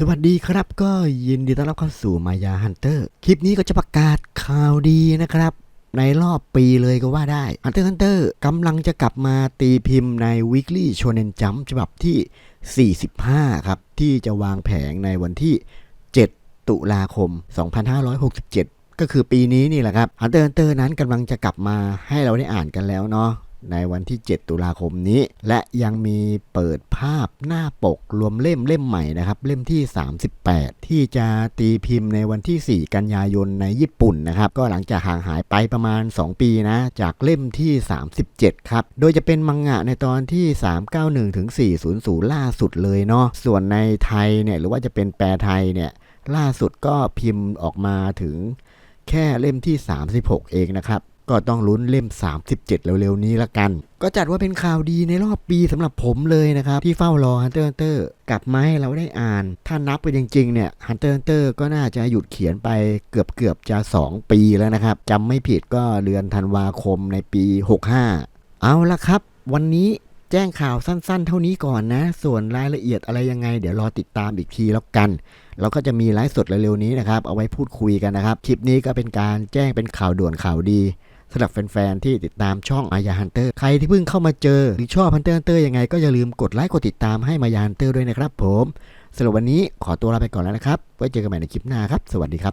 สวัสดีครับก็ยินดีต้อนรับเข้าสู่มายาฮันเตอร์คลิปนี้ก็จะประกาศข่าวดีนะครับ ในรอบปีเลยก็ว่าได้ Hunter x Hunter กำลังจะกลับมาตีพิมพ์ใน Weekly Shonen Jump ฉบับที่ 45 ครับ ที่จะวางแผงในวันที่ 7 ตุลาคม 2567 ก็คือปีนี้นี่แหละครับ Hunter x Hunter นั้นกำลังจะกลับมาให้เราได้อ่านกันแล้วเนาะ ในวันที่ 7 ตุลาคมนี้ และยังมีเปิดภาพหน้าปกรวมเล่มเล่มใหม่นะครับ เล่มที่ 38 ที่จะตีพิมพ์ในวันที่ 4 กันยายนในญี่ปุ่นนะครับ ก็หลังจากห่างหายไปประมาณ 2 ปีนะ จากเล่มที่ 37 ครับ โดยจะเป็นมังงะในตอนที่ 391ถึง400 ล่าสุดเลยเนาะส่วนในไทยเนี่ยหรือว่าจะเป็นแปลไทยเนี่ยล่าสุดก็พิมพ์ออกมาถึงแค่เล่มที่ 36 เองนะครับ ก็ต้องลุ้นเล่ม 37 เร็วๆ นี้ละกัน ก็จัดว่าเป็นข่าวดีในรอบปีสำหรับผมเลยนะครับ ที่เฝ้ารอ Hunter Hunter กลับมาให้เราได้อ่าน ถ้านับไปจริงๆ เนี่ย Hunter Hunter ก็น่าจะหยุดเขียนไปเกือบๆ จะ 2 ปีแล้วนะครับจำไม่ผิดก็เดือนธันวาคมในปี 65 เอาละครับ วันนี้แจ้งข่าวสั้นๆ เท่านี้ก่อนนะ ส่วนรายละเอียดอะไรยังไง เดี๋ยวรอติดตามอีกทีแล้วกัน เราก็จะมีไลฟ์สดเร็วๆนี้นะครับ เอาไว้พูดคุยกันนะครับ คลิปนี้ก็เป็นการแจ้งเป็นข่าวด่วนข่าวดี สำหรับแฟนๆที่ติดตามช่องมายาฮันเตอร์ใครที่เพิ่งเข้ามาเจอหรือชอบฮันเตอร์ฮันเตอร์ยังไงก็อย่าลืมกดไลค์กดติดตามให้มายาฮันเตอร์ด้วยนะครับผมสำหรับวันนี้ขอตัวลาไปก่อนแล้วนะครับไว้เจอกันใหม่ในคลิปหน้าครับ สวัสดีครับ